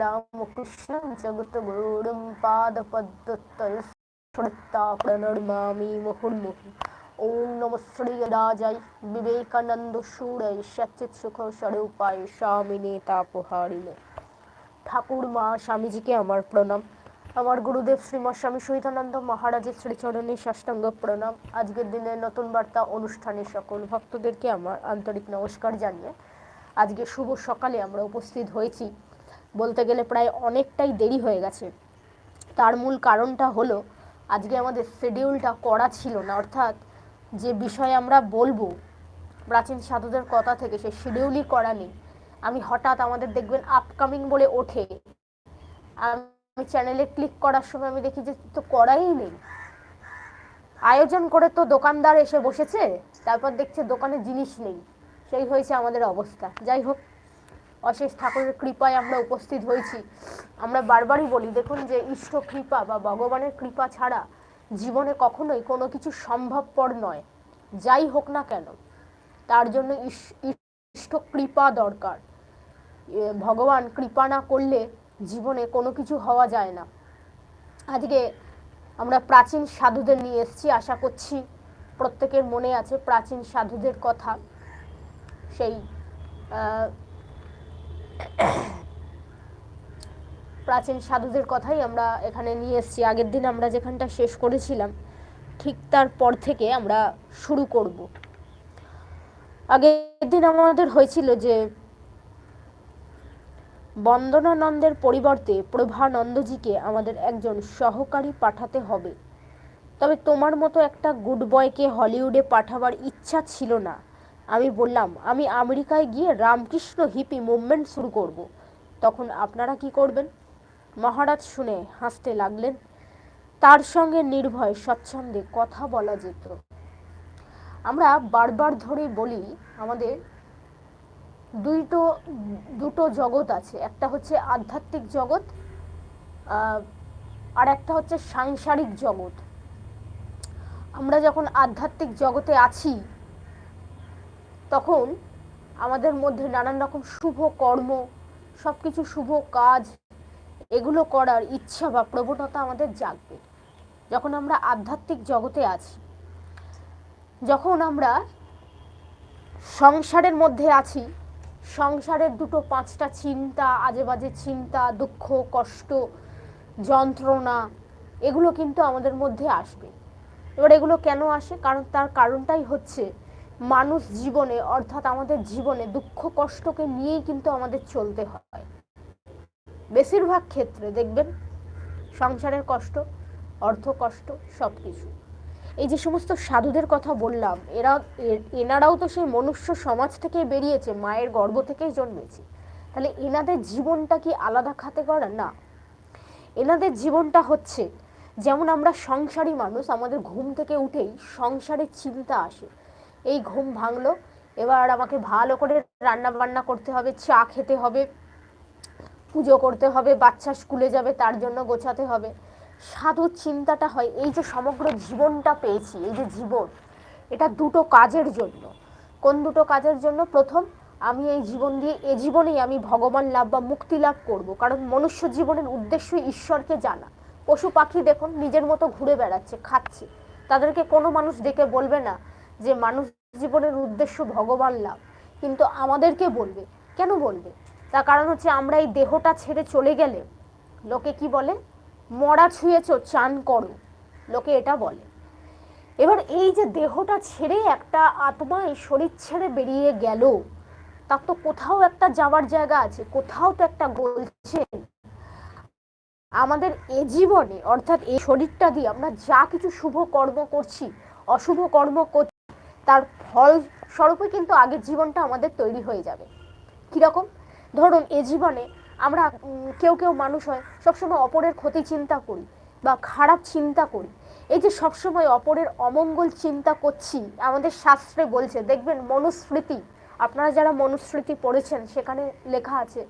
ராமகிருஷ்ணம் ஜகத்குரும் பாதபத்தொடுத்தாபடமாமி ஓம் ராஜாய் ঠাকুর মা স্বামীজিকে আমার প্রণাম আমার গুরুদেব শ্রীমা স্বামী শহীদানন্দ মহারাজের শ্রীচরণে সাষ্টাঙ্গ প্রণাম আজকের দিনে নতুন বার্তা অনুষ্ঠানে সকল ভক্তদেরকে আমার আন্তরিক নমস্কার জানিয়ে আজকে শুভ সকালে আমরা উপস্থিত হয়েছি। বলতে গেলে প্রায় অনেকটাই দেরি হয়ে গেছে। তার মূল কারণটা হলো, আজকে আমাদের শিডিউলটা করা ছিল না। অর্থাৎ যে বিষয়ে আমরা বলব, প্রাচীন সাধুদের কথা থেকে সে শিডিউলই করা নেই। আমি হঠাৎ আমাদের দেখবেন আপকামিং বলে ওঠে। আমি চ্যানেলে ক্লিক করার সময় আমি দেখি যে তো করাই নেই। আয়োজন করে তো দোকানদার এসে বসেছে, তারপর দেখছে দোকানে জিনিস নেই। সেই হয়েছে আমাদের অবস্থা। যাই হোক, অশেষ ঠাকুরের কৃপায় আমরা উপস্থিত হয়েছি। আমরা বারবারই বলি, দেখুন যে ইষ্ট কৃপা বা ভগবানের কৃপা ছাড়া জীবনে কখনোই কোনো কিছু সম্ভবপর নয়। যাই হোক না কেন, তার জন্য ইষ্ট কৃপা দরকার। ভগবান কৃপা না করলে জীবনে কোনো কিছু হওয়া যায় না। আজকে আমরা প্রাচীন সাধুদের নিয়ে এসেছি, আশা করছি প্রত্যেকের মনে আছে প্রাচীন সাধুদের কথা। সেই প্রাচীন সাধুদের কথাই আমরা এখানে নিয়ে এসেছি। আগের দিন আমরা যেখানটা শেষ করেছিলাম, ঠিক তার পর থেকে আমরা শুরু করব। আগের দিন আমাদের হয়েছিল যে, বন্দনানন্দের পরিবর্তে প্রভানন্দজিকে আমাদের একজন সহকারী পাঠাতে হবে। তবে তোমার মতো একটা গুড বয়কে হলিউডে পাঠাবার ইচ্ছা ছিল না। আমি বললাম, আমি আমেরিকায় গিয়ে রামকৃষ্ণ হিপি মুভমেন্ট শুরু করব। তখন আপনারা কি করবেন? মহারাজ শুনে হাসতে লাগলেন। তার সঙ্গে নির্ভয়, স্বচ্ছন্দে কথা বলা যেত। আমরা বারবার ধরে বলি, আমাদের দুইটো, দুটো জগৎ আছে। একটা হচ্ছে আধ্যাত্মিক জগৎ আর একটা হচ্ছে সাংসারিক জগৎ। আমরা যখন আধ্যাত্মিক জগতে আছি তখন আমাদের মধ্যে নানান রকম শুভ কর্ম সব কিছু শুভ কাজ, এগুলো করার ইচ্ছা বা প্রবণতা আমাদের জাগবে। যখন আমরা আধ্যাত্মিক জগতে আছি, যখন আমরা সংসারের মধ্যে আছি, সংসারের দুটো পাঁচটা চিন্তা আজে বাজে চিন্তা, দুঃখ, কষ্ট, যন্ত্রণা, এগুলো কিন্তু আমাদের মধ্যে আসবে। এবার এগুলো কেন আসে? কারণ তার কারণটাই হচ্ছে মানুষ জীবনে, অর্থাৎ আমাদের জীবনে দুঃখ, কষ্টকে নিয়েই কিন্তু আমাদের চলতে হয়। বেশিরভাগ ক্ষেত্রে দেখবেন, সংসারের কষ্ট, অর্থ কষ্ট সব কিছু এই যে সমস্ত সাধুদের কথা বললাম, এরা এনারাও তো সেই মনুষ্য সমাজ থেকে বেরিয়েছে, মায়ের গর্ভ থেকেই জন্মেছে। তাহলে এনাদের জীবনটা কি আলাদা খাতে করা না। এনাদের জীবনটা হচ্ছে, যেমন আমরা সংসারী মানুষ, আমাদের ঘুম থেকে উঠেই সংসারের চিন্তা আসে। এই ঘুম ভাঙলো। এবার আমাকে ভালো করে রান্না বান্না করতে হবে, চা খেতে হবে, পুজো করতে হবে, বাচ্চা স্কুলে যাবে তার জন্য গোছাতে হবে। সাধুর চিন্তাটা হয়, এই যে সমগ্র জীবনটা পেয়েছি, এই যে জীবন, এটা দুটো কাজের জন্য। কোন দুটো কাজের জন্য? প্রথম, আমি এই জীবন দিয়ে, এ জীবনেই আমি ভগবান লাভ বা মুক্তি লাভ করব। কারণ মনুষ্য জীবনের উদ্দেশ্য ঈশ্বরকে জানা। পশু পাখি দেখুন, নিজের মতো ঘুরে বেড়াচ্ছে, খাচ্ছে। তাদেরকে কোনো মানুষ দেখে বলবে না যে মানুষ জীবনের উদ্দেশ্য ভগবান লাভ, কিন্তু আমাদেরকে বলবে। কেন বলবে? তার কারণ হচ্ছে আমরা এই দেহটা ছেড়ে চলে গেলে লোকে কি বলে? মরা ছুঁয়েছ চান করো, লোকে এটা বলে। এবার এই যে দেহটা ছেড়ে একটা আত্মা এই শরীর ছেড়ে বেরিয়ে গেল, তার তো কোথাও একটা যাওয়ার জায়গা আছে, কোথাও তো একটা বলছে আমাদের এ জীবনে, অর্থাৎ এই শরীরটা দিয়ে আমরা যা কিছু শুভ কর্ম করছি, অশুভ কর্ম করছি তার ফল স্বরূপে কিন্তু আগের জীবনটা আমাদের তৈরি হয়ে যাবে। কীরকম ধরুন, এ জীবনে আমরা কেউ কেউ মানুষ হয়, সবসময় অপরের ক্ষতি চিন্তা করি বা খারাপ চিন্তা করি। এই যে সবসময় অপরের অমঙ্গল চিন্তা করছি, আমাদের শাস্ত্রে বলছে, দেখবেন মনুস্মৃতি, আপনারা যারা মনুস্মৃতি পড়েছেন, সেখানে লেখা আছে,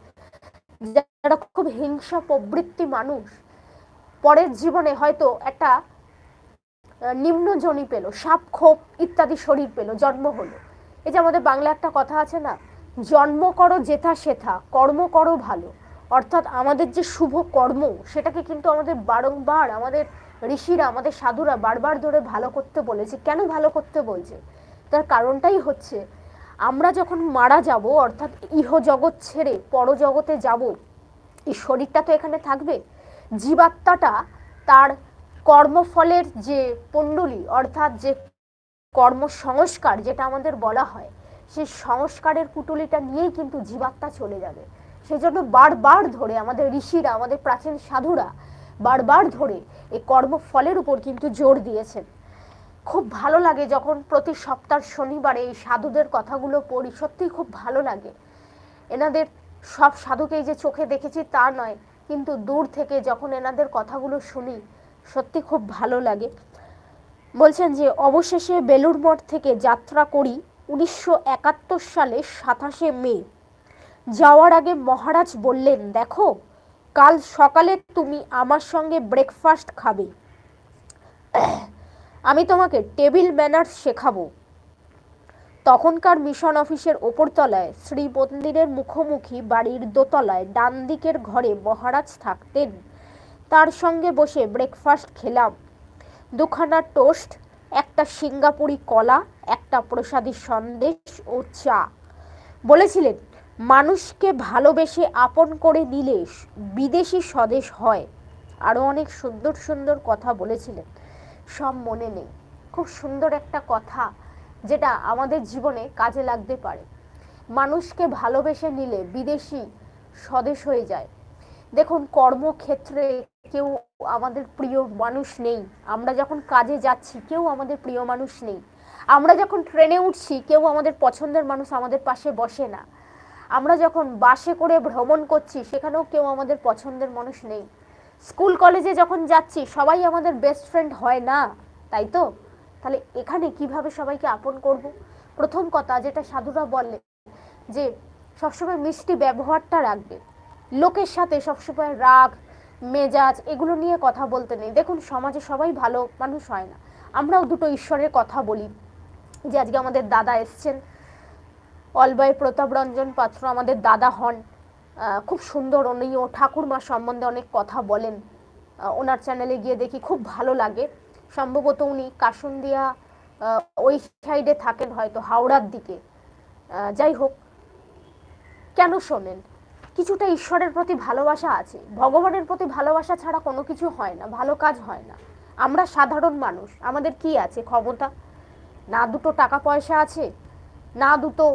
যারা খুব হিংসা প্রবৃত্তি মানুষ, পরের জীবনে হয়তো একটা নিম্ন জনি পেল সাপ খোপ ইত্যাদি শরীর পেল, জন্ম হলো। এই যে আমাদের বাংলা একটা কথা আছে না, জন্ম করো যেথা সেথা, কর্ম করো ভালো। অর্থাৎ আমাদের যে শুভ কর্ম, সেটাকে কিন্তু আমাদের বারংবার আমাদের ঋষিরা, আমাদের সাধুরা বারবার ধরে ভালো করতে বলেছে। কেন ভালো করতে বলছে? তার কারণটাই হচ্ছে, আমরা যখন মারা যাব, অর্থাৎ ইহ জগৎ ছেড়ে পরজগতে যাব, এই শরীরটা তো এখানে থাকবে। জীবাত্মাটা তার কর্মফলের যে পণ্ডুলি, অর্থাৎ যে কর্মসংস্কার যেটা আমাদের বলা হয়, সেই সংস্কারের কুটুলিটা নিয়েই কিন্তু জীবাত্মা চলে যাবে। সেজন্য বারবার ধরে আমাদের ঋষিরা, আমাদের প্রাচীন সাধুরা বারবার ধরে এই কর্মফলের উপর কিন্তু জোর দিয়েছেন। খুব ভালো লাগে যখন প্রতি সপ্তাহ শনিবারে এই সাধুদের কথাগুলো পড়ি, সত্যিই খুব ভালো লাগে। এনাদের সব সাধুকেই যে চোখে দেখেছি তা নয়, কিন্তু দূর থেকে যখন এনাদের কথাগুলো শুনি সত্যি খুব ভালো লাগে। বলছেন যে, অবশেষে বেলুর মঠ থেকে যাত্রা করি উনিশশো একাত্তর সালে সাতাশে মে। যাওয়ার আগে মহারাজ বললেন, দেখো, কাল সকালে তুমি আমার সঙ্গে ব্রেকফাস্ট খাবে। আমি তোমাকে টেবিল ম্যানার্স শেখাবো। তখনকার মিশন অফিসের ওপরতলায় শ্রী মন্দিরের মুখোমুখি বাড়ির দোতলায় ডান দিকের ঘরে মহারাজ থাকতেন। তার সঙ্গে বসে ব্রেকফাস্ট খেলাম। দুখানা টোস্ট একটা সিঙ্গাপুরি কলা, একটা প্রসাদী সন্দেশ ও চা। বলেছিলেন, মানুষকে ভালোবেসে আপন করে নিলে বিদেশি স্বদেশ হয়। আরও অনেক সুন্দর সুন্দর কথা বলেছিলেন। সব মনে নেই। খুব সুন্দর একটা কথা যেটা আমাদের জীবনে কাজে লাগতে পারে। মানুষকে ভালোবেসে নিলে বিদেশি স্বদেশ হয়ে যায়। দেখুন, কর্মক্ষেত্রে কেউ আমাদের প্রিয় মানুষ নেই। আমরা যখন কাজে যাচ্ছি, কেউ আমাদের প্রিয় মানুষ নেই। আমরা যখন ট্রেনে উঠছি, কেউ আমাদের পছন্দের মানুষ আমাদের পাশে বসে না। আমরা যখন বাসে করে ভ্রমণ করছি, সেখানেও কেউ আমাদের পছন্দের মানুষ নেই। স্কুল, কলেজে যখন যাচ্ছি, সবাই আমাদের বেস্ট ফ্রেন্ড হয় না, তাই তো? তাহলে এখানে কীভাবে সবাইকে আপন করব? প্রথম কথা যেটা সাধুরা বললে যে, সবসময় মিষ্টি ব্যবহারটা রাখবে। লোকের সাথে সবসময় রাগ, মেজাজ, এগুলো নিয়ে কথা বলতে নেই। দেখুন, সমাজে সবাই ভালো মানুষ হয় না। আমরাও দুটো ঈশ্বরের কথা বলি। যে আজকে আমাদের দাদা এসছেন অলবাই প্রতাপ রঞ্জন পাত্র আমাদের দাদা হন। খুব সুন্দর উনিও ঠাকুরমা সম্বন্ধে অনেক কথা বলেন। ওনার চ্যানেলে গিয়ে দেখি খুব ভালো লাগে। সম্ভবত উনি কাসুন্দিয়া ওই সাইডে থাকেন হয়তো, হাওড়ার দিকে। যাই হোক, কেন শোনেন? কিছুটা ঈশ্বরের প্রতি ভালোবাসা আছে। ভগবানের প্রতি ভালোবাসা ছাড়া কোনো কিছু হয় না, ভালো কাজ হয় না। আমরা সাধারণ মানুষ, আমাদের কি আছে ক্ষমতা? না দুটো টাকা পয়সা আছে, না দুটো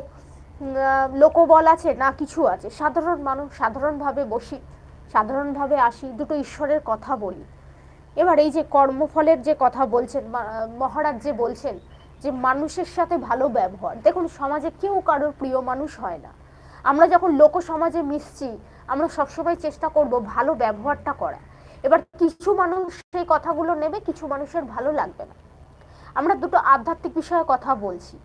লোকবল আছে, না কিছু আছে। সাধারণ মানুষ সাধারণভাবে বসি, সাধারণভাবে আসি, দুটো ঈশ্বরের কথা বলি। এবার এই যে কর্মফলের যে কথা বলছেন মহারাজ যে বলছেন, যে মানুষের সাথে ভালো ব্যবহার। দেখুন, সমাজে কেউ কারোর প্রিয় মানুষ হয় না। আমরা যখন লোক সমাজে মিশছি, আমরা সবসময় চেষ্টা করব ভালো ব্যবহারটা করা। এবার কিছু মানুষ সেই কথাগুলো নেবে, কিছু মানুষের ভালো লাগবে না। আমরা দুটো আধ্যাত্মিক বিষয়ে কথা বলছি।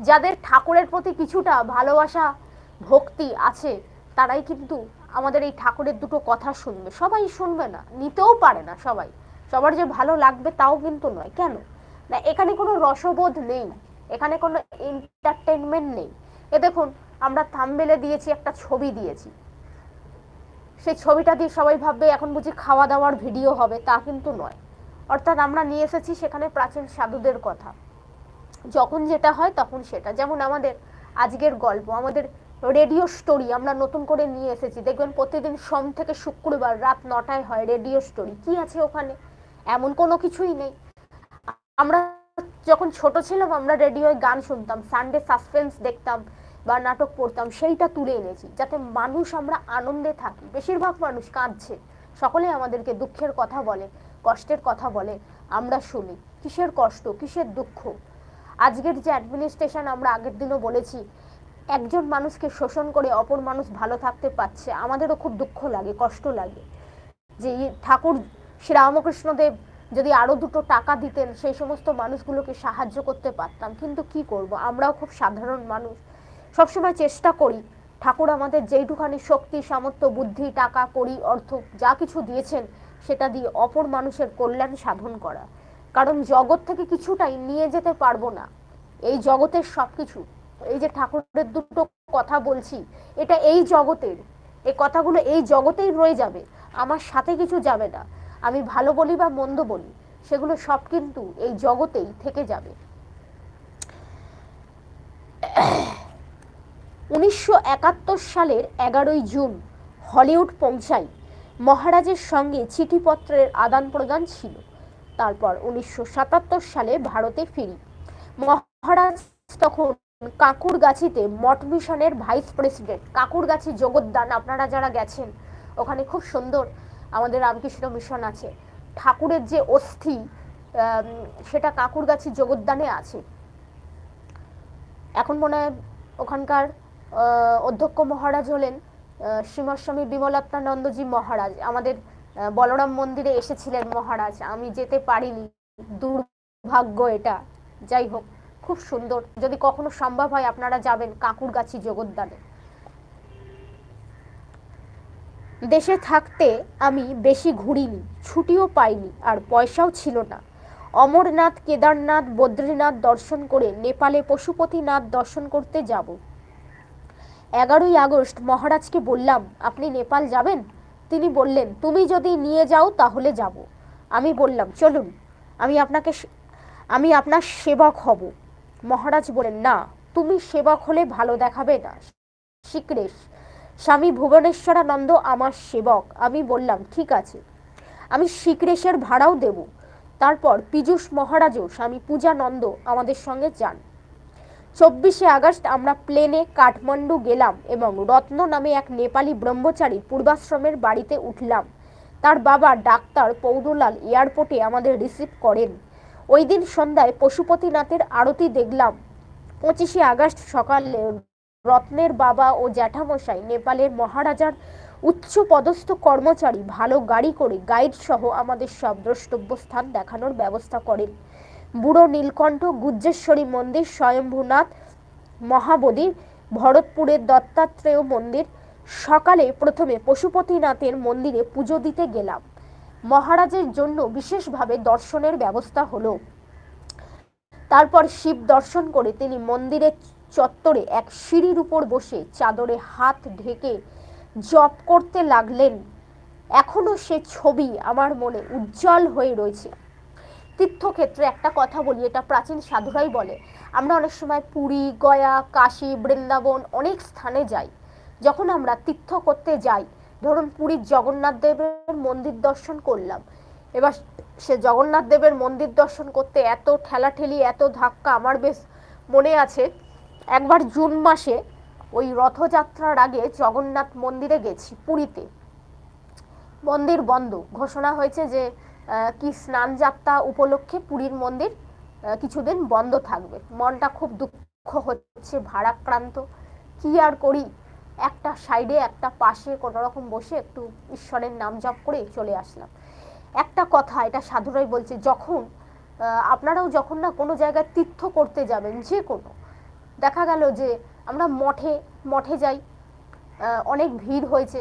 যাদের ঠাকুরের প্রতি কিছুটা ভালোবাসা, ভক্তি আছে, তারাই কিন্তু আমাদের এই ঠাকুরের দুটো কথা শুনবে। সবাই শুনবে না, নিতেও পারে না সবাই। সবার যে ভালো লাগবে তাও কিন্তু নয়। কেন? না, এখানে কোনো রসবোধ নেই। এখানে কোনো এন্টারটেনমেন্ট নেই। এ দেখুন আমরা থামবেলে দিয়েছি, একটা ছবি দিয়েছি। সেই ছবিটা দিয়ে সবাই ভাববে, এখন বুঝি খাওয়া দাওয়ার ভিডিও হবে। তা কিন্তু নয়। অর্থাৎ আমরা নিয়ে এসেছি সেখানে প্রাচীন সাধুদের কথা। যখন যেটা হয় তখন সেটা। যেমন আমাদের আজকের গল্প, আমাদের রেডিও স্টোরি আমরা নতুন করে নিয়ে এসেছি। দেখবেন প্রতিদিন সোম থেকে শুক্রবার রাত নটায় হয় রেডিও স্টোরি। কি আছে ওখানে? এমন কোনো কিছুই নেই। আমরা যখন ছোট ছিলাম, আমরা রেডিওয় গান শুনতাম। সানডে সাসপেন্স দেখতাম। বা নাটক পড়তাম, সেইটা তুলে এনেছি। যাতে মানুষ আমরা আনন্দে থাকি। বেশিরভাগ মানুষ কাঁদছে। সকলে আমাদেরকে দুঃখের কথা বলে, কষ্টের কথা বলে, আমরা শুনি। কিসের কষ্ট? কিসের দুঃখ? আজকের যে অ্যাডমিনিস্ট্রেশন আমরা আগের দিনও বলেছি, একজন মানুষকে শোষণ করে অপর মানুষ ভালো থাকতে পারছে, আমাদেরও খুব দুঃখ লাগে, কষ্ট লাগে। যে ঠাকুর শ্রীরামকৃষ্ণদেব যদি আরও দুটো টাকা দিতেন, সেই সমস্ত মানুষগুলোকে সাহায্য করতে পারতাম। কিন্তু কি করব? আমরাও খুব সাধারণ মানুষ। সবসময় চেষ্টা করি। ঠাকুর আমাদের যেইটুখানি শক্তি, সামর্থ্য, বুদ্ধি, টাকা করি অর্থ যা কিছু দিয়েছেন, সেটা দিয়ে অপর মানুষের কল্যাণ সাধন করা। কারণ জগৎ থেকে কিছুটাই নিয়ে যেতে পারব না। এই জগতের সব কিছু এই যে ঠাকুরের দুটো কথা বলছি, এটা এই জগতের। এই কথাগুলো এই জগতেই রয়ে যাবে, আমার সাথে কিছু যাবে না। আমি ভালো বলি বা মন্দ বলি, সেগুলো সব কিন্তু এই জগতেই থেকে যাবে। উনিশশো একাত্তর সালের এগারোই জুন হলিউড পৌঁছাই মহারাজের সঙ্গে চিঠিপত্রের আদান প্রদান ছিল। তারপর উনিশশো সাতাত্তর সালে ভারতে ফিরি। মহারাজ তখন কাকুরগাছিতে মঠ মিশনের ভাইস প্রেসিডেন্ট। কাকুরগাছি জগদ্দান আপনারা যারা গেছেন, ওখানে খুব সুন্দর আমাদের রামকৃষ্ণ মিশন আছে। ঠাকুরের যে অস্থি সেটা কাকুরগাছি জগদ্দানে আছে। এখন মনে হয় ওখানকার অধ্যক্ষ মহারাজ হলেন শ্রীমস্বামী বিমলাত্মানন্দজি মহারাজ। আমাদের বলরাম মন্দিরে এসেছিলেন মহারাজ। আমি যেতে পারিনি। দুর্ভাগ্য এটা। যাই হোক, খুব সুন্দর। যদি কখনো সম্ভব হয়, আপনারা যাবেন কাকুরগাছি জগদ্দানে দেশে থাকতে আমি বেশি ঘুরিনি, ছুটিও পাইনি, আর পয়সাও ছিল না। অমরনাথ, কেদারনাথ, বদ্রীনাথ দর্শন করে নেপালে পশুপতিনাথ দর্শন করতে যাব। এগারোই আগস্ট মহারাজকে বললাম, আপনি নেপাল যাবেন? তিনি বললেন, তুমি যদি নিয়ে যাও তাহলে যাব। আমি বললাম, চলুন, আমি আপনাকে আমি আপনার সেবক হব। মহারাজ বলেন, না, তুমি সেবক হলে ভালো দেখাবে না। শ্রীকৃষ স্বামী ভুবনেশ্বরানন্দ আমার সেবক। আমি বললাম, ঠিক আছে, আমি শ্রীকৃষের ভাড়াও দেব। তারপর পীযুষ মহারাজও স্বামী পূজানন্দ আমাদের সঙ্গে যান। চব্বিশে আগস্ট আমরা প্লেনে কাঠমান্ডু গেলাম এবং রত্ন নামে এক নেপালি ব্রহ্মচারী পূর্বাশ্রমের বাড়িতে উঠলাম। তার বাবা ডাক্তার পৌরলাল এয়ারপোর্টে আমাদের রিসিভ করেন। ওই দিন সন্ধ্যায় পশুপতিনাথের আরতি দেখলাম। পঁচিশে আগস্ট সকালে রত্নের বাবা ও জ্যাঠামশাই নেপালের মহারাজার উচ্চ পদস্থ কর্মচারী ভালো গাড়ি করে গাইড সহ আমাদের সব দ্রষ্টব্য স্থান দেখানোর ব্যবস্থা করেন। বুড়ো নীলকণ্ঠ, গুজ্জেশ্বরী মন্দির, স্বয়ম্ভূনাথ মহাবোধি ভরতপুরের দত্তাত্রেয় মন্দির। সকালে প্রথমে পশুপতিনাথের মন্দিরে পুজো দিতে গেলাম। মহারাজের জন্য বিশেষভাবে দর্শনের ব্যবস্থা হলো। তারপর শিব দর্শন করে তিনি মন্দিরের চত্বরে এক সিঁড়ির উপর বসে চাদরে হাত ঢেকে জপ করতে লাগলেন। এখনও সে ছবি আমার মনে উজ্জ্বল হয়ে রয়েছে। তীর্থক্ষেত্রে একটা কথা বলি, এটা প্রাচীন সাধুরাই বলে। আমরা অনেক সময় পুরী, গয়া, কাশী, বৃন্দাবন অনেক স্থানে যাই। যখন আমরা তীর্থ করতে যাই, ধরুন পুরীর জগন্নাথ দেবের মন্দির দর্শন করলাম। এবার সে জগন্নাথ দেবের মন্দির দর্শন করতে এত ঠেলাঠেলি, এত ধাক্কা, আমার বেশ মনে আছে, একবার জুন মাসে ওই রথযাত্রার আগে জগন্নাথ মন্দিরে গেছি, পুরীতে। মন্দির বন্ধ, ঘোষণা হয়েছে যে কি স্নান যাত্রা উপলক্ষে পুরীর মন্দির কিছুদিন বন্ধ থাকবে। মনটা খুব দুঃখ হচ্ছে, ভারাক্রান্ত। কি আর করি? একটা সাইডে একটা পাশে কোনো রকম বসে একটু ঈশ্বরের নাম জপ করে চলে আসলাম। একটা কথা, এটা সাধুরাই বলছে, যখন আপনারাও যখন না কোনো জায়গায় তীর্থ করতে যাবেন, যে কোনো, দেখা গেল যে আমরা মঠে মঠে যাই অনেক ভিড় হয়েছে।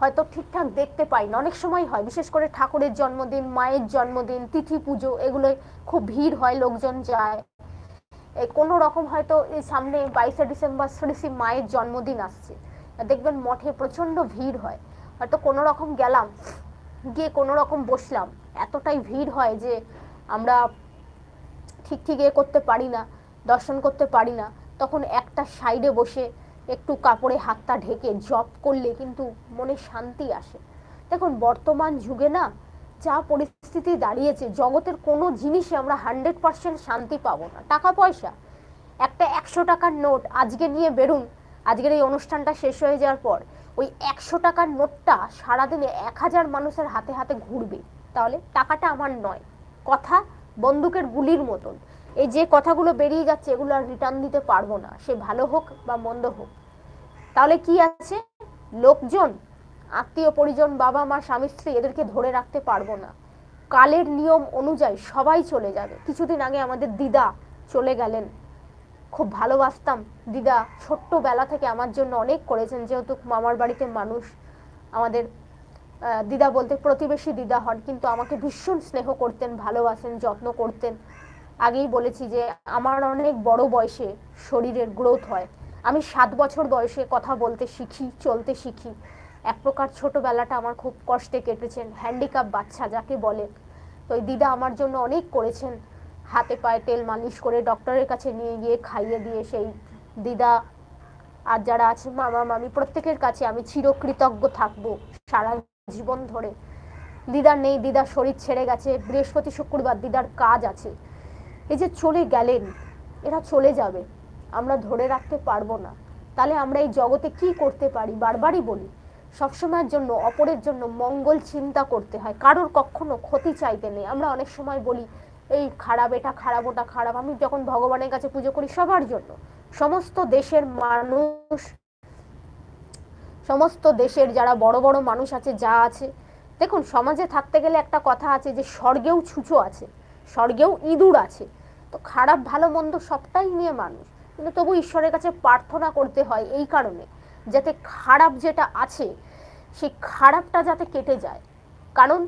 হয়তো ঠিকঠাক দেখতে পাই না অনেক সময় হয়, বিশেষ করে ঠাকুরের জন্মদিন, মায়ের জন্মদিন, তিথি পুজো এগুলোই খুব ভিড় হয়, লোকজন যায়। কোনো রকম হয়তো এই সামনে বাইশে ডিসেম্বর শ্রী শ্রী মায়ের জন্মদিন আসছে। দেখবেন মঠে প্রচণ্ড ভিড় হয়। হয়তো কোনো রকম গেলাম, গিয়ে কোনো রকম বসলাম। এতটাই ভিড় হয় যে আমরা ঠিক ঠিক এ করতে পারি না, দর্শন করতে পারি না। তখন একটা সাইডে বসে একটু কাপড়ে হাতটা ঢেকে জব করলে কিন্তু মনে শান্তি আসে। দেখুন, বর্তমান যুগে না যা পরিস্থিতি দাঁড়িয়েছে, জগতের কোনো জিনিসে আমরা হান্ড্রেড পার্সেন্ট শান্তি পাবো না। টাকা পয়সা একটা একশো টাকার নোট আজকে নিয়ে বেরুন, আজকের এই অনুষ্ঠানটা শেষ হয়ে যাওয়ার পর ওই একশো টাকার নোটটা সারাদিনে এক হাজার মানুষের হাতে হাতে ঘুরবে। তাহলে টাকাটা আমার নয়, কথা বন্দুকের গুলির মতন। এই যে কথাগুলো বেরিয়ে যাচ্ছে, এগুলো আর রিটার্ন দিতে পারব না। সে ভালো হোক বা মন্দ হোক। তাহলে কি আছে? লোকজন, আত্মীয় পরিজন, বাবা মা, স্বামী, স্ত্রী, এদেরকে ধরে রাখতে পারব না। কালের নিয়ম অনুযায়ী সবাই চলে যাবে। কিছুদিন আগে আমাদের দিদা চলে গেলেন। খুব ভালোবাসতাম। দিদা ছোট্টবেলা থেকে আমার জন্য অনেক করেছেন। যেহেতু মামার বাড়িতে মানুষ, আমাদের দিদা বলতে প্রতিবেশী দিদা হন, কিন্তু আমাকে ভীষণ স্নেহ করতেন, ভালোবাসেন, যত্ন করতেন। আগেই বলেছি যে আমার অনেক বড় বয়সে শরীরের গ্রোথ হয়। আমি সাত বছর বয়সে কথা বলতে শিখি, চলতে শিখি। এক প্রকার ছোটোবেলাটা আমার খুব কষ্টে কেটেছেন হ্যান্ডিক্যাপ বাচ্চা যাকে বলে। তো ওই দিদা আমার জন্য অনেক করেছেন। হাতে পায়ে তেল মালিশ করে ডক্টরের কাছে নিয়ে গিয়ে খাইয়ে দিয়ে সেই দিদা। আর যারা আছে মামা, মামি, প্রত্যেকের কাছে আমি চিরকৃতজ্ঞ থাকব সারা জীবন ধরে। দিদার নেই, দিদার শরীর ছেড়ে গেছে। বৃহস্পতি, শুক্রবার দিদার কাজ আছে। এই যে চলে গেলেন, এরা চলে যাবে, আমরা ধরে রাখতে পারব না। তাহলে আমরা এই জগতে কি করতে পারি? বারবারই বলি, সবসময়ের জন্য, অপরের জন্য মঙ্গল চিন্তা করতে হয়। কারোর কখনো ক্ষতি চাইতে নেই। আমরা অনেক সময় বলি, এই খারাপ, এটা খারাপ, ওটা খারাপ। আমি যখন ভগবানের কাছে পুজো করি সবার জন্য। সমস্ত দেশের মানুষ, সমস্ত দেশের যারা বড় বড় মানুষ আছে, যা আছে, দেখুন, সমাজে থাকতে গেলে একটা কথা আছে যে, স্বর্গেও ছুঁচো আছে, স্বর্গেও ইঁদুর আছে। তো খারাপ, ভালো, মন্দ সবটাই নিয়ে মানুষ। কিন্তু তবু ঈশ্বরের কাছে প্রার্থনা করতে হয় এই কারণে, যাতে খারাপ যেটা আছে, সেই খারাপটা যাতে কেটে যায়। কারণ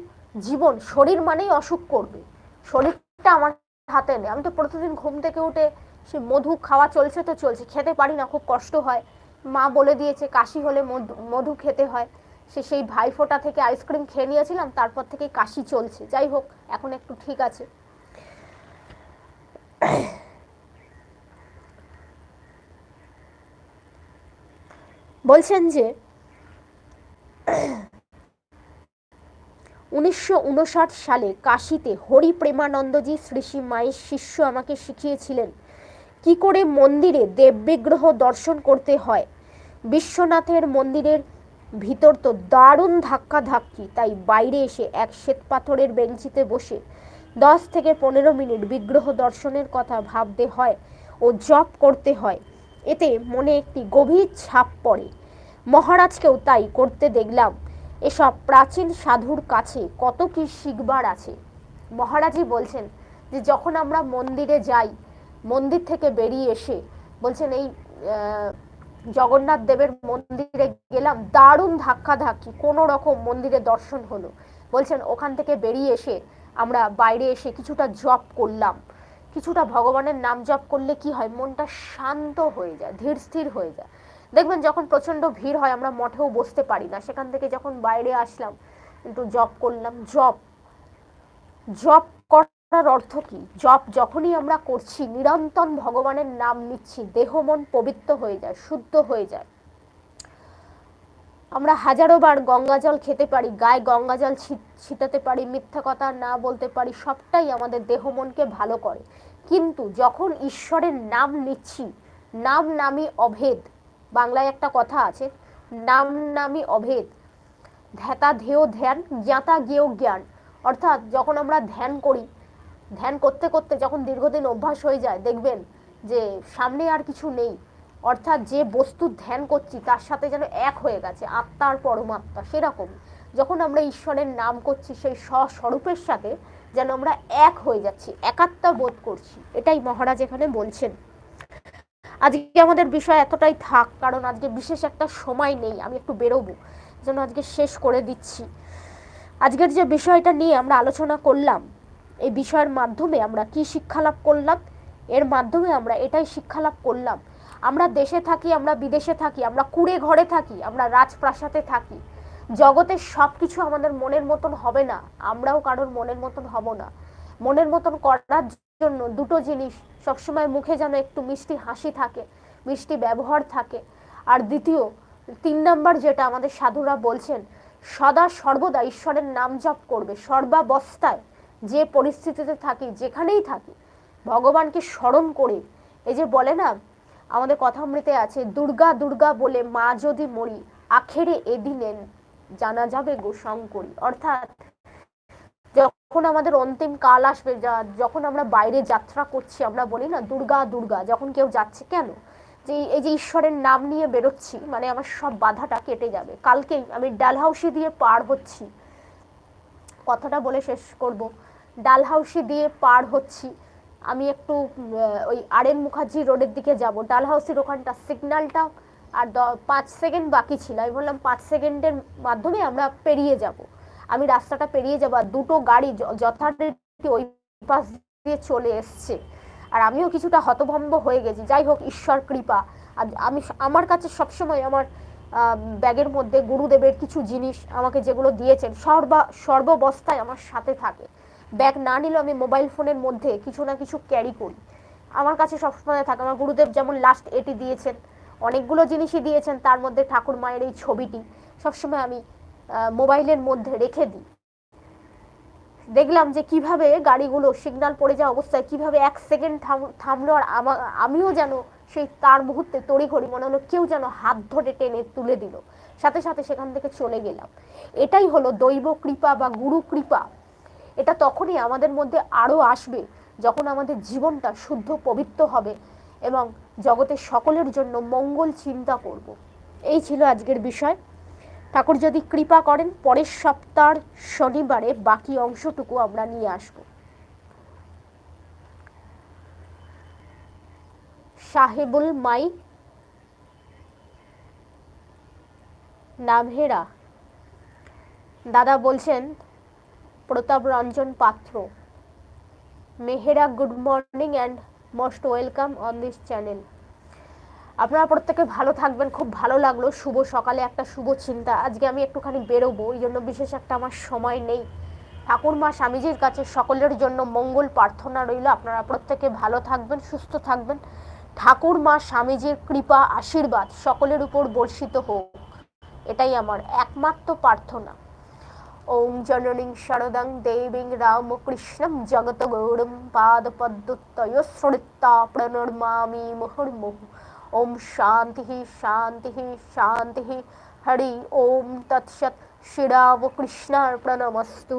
জীবন শরীর মানেই অসুখ করবে। শরীরটা আমার হাতে নেই। আমি তো প্রতিদিন ঘুম থেকে উঠে সে মধু খাওয়া চলছে তো চলছে, খেতে পারি না, খুব কষ্ট হয়। মা বলে দিয়েছে, কাশি হলে মধু মধু খেতে হয়। সে সেই ভাইফোঁটা থেকে আইসক্রিম খেয়ে নিয়েছিলাম, তারপর থেকে কাশি চলছে। যাই হোক, এখন একটু ঠিক আছে। বলছেন যে উনিশশো সালে কাশিতে হরি প্রেমানন্দজি শ্রী শ্রী মায়ের শিষ্য আমাকে শিখিয়েছিলেন কি করে মন্দিরে দেববিগ্রহ দর্শন করতে হয়। বিশ্বনাথের মন্দিরের ভিতর তো দারুণ ধাক্কা ধাক্কি তাই বাইরে এসে এক শ্বেত পাথরের বেঞ্চিতে বসে দশ থেকে পনেরো মিনিট বিগ্রহ দর্শনের কথা ভাবতে হয় ও জপ করতে হয়। এতে মনে একটি গভীর ছাপ পড়ে। মহারাজকেও তাই করতে দেখলাম। এসব প্রাচীন সাধুর কাছে কত কি শিখবার আছে। মহারাজই বলছেন যে, যখন আমরা মন্দিরে যাই, মন্দির থেকে বেরিয়ে এসে বলছেন, এই জগন্নাথ দেবের মন্দিরে গেলাম, দারুণ ধাক্কা ধাক্কি কোনো রকম মন্দিরে দর্শন হলো। বলছেন, ওখান থেকে বেরিয়ে এসে আমরা বাইরে এসে কিছুটা জপ করলাম। কিছুটা ভগবানের নাম জপ করলে কি হয়? মনটা শান্ত হয়ে যায়, ধীর স্থির হয়ে যায়। দেখবেন যখন প্রচণ্ড ভিড় হয়, আমরা মঠেও বসতে পারি না। সেখান থেকে যখন বাইরে আসলাম, একটু জব করলাম। জব জব করার অর্থ কি? জব যখনই আমরা করছি, নিরন্তর ভগবানের নাম নিচ্ছি, দেহ মন পবিত্র হয়ে যায়, শুদ্ধ হয়ে যায়। আমরা হাজারো বার গঙ্গা জল খেতে পারি, গায়ে গঙ্গা জল ছিটাতে পারি, মিথ্যা কথা না বলতে পারি, সবটাই আমাদের দেহ মনকে ভালো করে। কিন্তু যখন ঈশ্বরের নাম নিচ্ছি, নাম নামই অভেদ, বাংলায় একটা কথা আছে, নাম নামই অভেদ, ধ্যাতা ধেয় ধ্যান, জ্ঞাতা গেয় জ্ঞান। অর্থাৎ যখন আমরা ধ্যান করি, ধ্যান করতে করতে যখন দীর্ঘদিন অভ্যাস হয়ে যায়, দেখবেন যে সামনে আর কিছু নেই। অর্থাৎ যে বস্তু ধ্যান করছি তার সাথে যেন এক হয়ে গেছে, আত্মার পরমাত্মা, সেরকম। যখন আমরা ঈশ্বরের নাম করছি সেই স্বস্বরূপের সাথে যেন আমরা এক হয়ে যাচ্ছি, একাত্মা বোধ করছি। এটাই মহারাজ এখানে বলছেন। আজকে আমাদের বিষয় এতটাই থাক, কারণ আজকে বিশেষ একটা সময় নেই, আমি একটু বেরোবো, যেন আজকে শেষ করে দিচ্ছি। আজকের যে বিষয়টা নিয়ে আমরা আলোচনা করলাম, এই বিষয়ের মাধ্যমে আমরা কি শিক্ষা লাভ করলাম, এর মাধ্যমে আমরা এটাই শিক্ষা লাভ করলাম। আমরা দেশে থাকি, আমরা বিদেশে থাকি, আমরা কুড়ে ঘরে থাকি, আমরা রাজপ্রাসাদে থাকি। জগতের সব কিছু আমাদের মনের মতন হবে না, আমরাও কারোর মনের মতন হব না। মনের মতন করার জন্য দুটো জিনিস সবসময় মুখে যেন একটু মিষ্টি হাসি থাকে, মিষ্টি ব্যবহার থাকে। আর দ্বিতীয়, তিন নাম্বার যেটা আমাদের সাধুরা বলছেন, সদা সর্বদা ঈশ্বরের নাম জপ করবে, সর্বাবস্থায় যে পরিস্থিতিতে থাকি, যেখানেই থাকি, ভগবানকে স্মরণ করে, এই যে বলে না আমাদের কথামৃতে আছে, দুর্গা দুর্গা বলে মা যদি মরি, আখেরে এদিনে জানা যাবে গো শঙ্করী। অর্থাৎ যখন আমাদের অন্তিম কাল আসবে যখন আমরা বাইরে যাত্রা করছি, আমরা বলি না, দুর্গা দুর্গা যখন কেউ যাচ্ছে কেন? যে এই যে ঈশ্বরের নাম নিয়ে বেরোচ্ছি মানে আমার সব বাধাটা কেটে যাবে। কালকেই আমি ডালহাউসি দিয়ে পার হচ্ছি। কথাটা বলে শেষ করব। ডালহাউসি দিয়ে পার হচ্ছি। আমি একটু ওই আর এন মুখার্জি রোডের দিকে যাব। ডালহাউসির ওখানটা সিগন্যালটা আর পাঁচ সেকেন্ড বাকি ছিল। আমি বললাম, পাঁচ সেকেন্ডের মাধ্যমে আমরা পেরিয়ে যাব। আমি রাস্তাটা পেরিয়ে যাব দুটো গাড়ি যথারীতি ওই পাশ দিয়ে চলে এসছে। আর আমিও কিছুটা হতভম্ব হয়ে গেছি। যাই হোক, ঈশ্বর কৃপা। আর আমি আমার কাছে সবসময় আমার ব্যাগের মধ্যে গুরুদেবের কিছু জিনিস আমাকে যেগুলো দিয়েছেন, সর্বা, সর্ববস্থায় আমার সাথে থাকে। ব্যাগ না নিলেও আমি মোবাইল ফোনের মধ্যে কিছু না কিছু ক্যারি করি। আমার কাছে সবসময় থাকে, আমার গুরুদেব যেমন লাস্ট এটি দিয়েছেন, অনেকগুলো জিনিসই দিয়েছেন, তার মধ্যে ঠাকুর মায়ের এই ছবিটি সবসময় আমি মোবাইলের মধ্যে রেখে দিই। দেখলাম যে কীভাবে গাড়িগুলো সিগনাল পড়ে যাওয়া অবস্থায় কীভাবে এক সেকেন্ড থামলো আর আমিও যেন সেই তার মুহূর্তে তড়িঘড়ি মনে হলো কেউ যেন হাত ধরে টেনে তুলে দিল। সাথে সাথে সেখান থেকে চলে গেলাম। এটাই হলো দৈব কৃপা বা গুরু কৃপা। এটা তখনই আমাদের মধ্যে আরও আসবে যখন আমাদের জীবনটা শুদ্ধ, পবিত্র হবে এবং জগতের সকলের জন্য মঙ্গল চিন্তা করব। এই ছিল আজকের বিষয়। ঠাকুর যদি কৃপা করেন, পরের সপ্তাহ শনিবারে বাকি অংশটুকু আমরা নিয়ে আসব। সাহেবুল মাই নাভেরা দাদা বলছেন Pratap Ranjan Patra. মেহেরা good morning and most welcome on this channel আপনারা প্রত্যেকে ভালো থাকবেন, খুব ভালো লাগল। শুভ সকালে একটা শুভ চিন্তা। আজকে আমি একটুখানি বেরোবো ওই জন্য বিশেষ একটা আমার সময় নেই। ঠাকুরমা স্বামীজির কাছে সকলের জন্য মঙ্গল প্রার্থনা রইল। আপনারা প্রত্যেকে ভালো থাকবেন, সুস্থ থাকবেন। ঠাকুরমা স্বামীজির কৃপা, আশীর্বাদ সকলের উপর বর্ষিত হোক। এটাই আমার একমাত্র প্রার্থনা। ওম জননীং শরদং দেবীং রামকৃষ্ণম জগৎগৌরম পাদপদ্মতয় শ্রুতা প্রণর্মামি মুহুর্মুহু ওম শান্তি শান্তি শান্তি হরি ওম তৎসৎ শ্রীরামকৃষ্ণার্পণমস্তু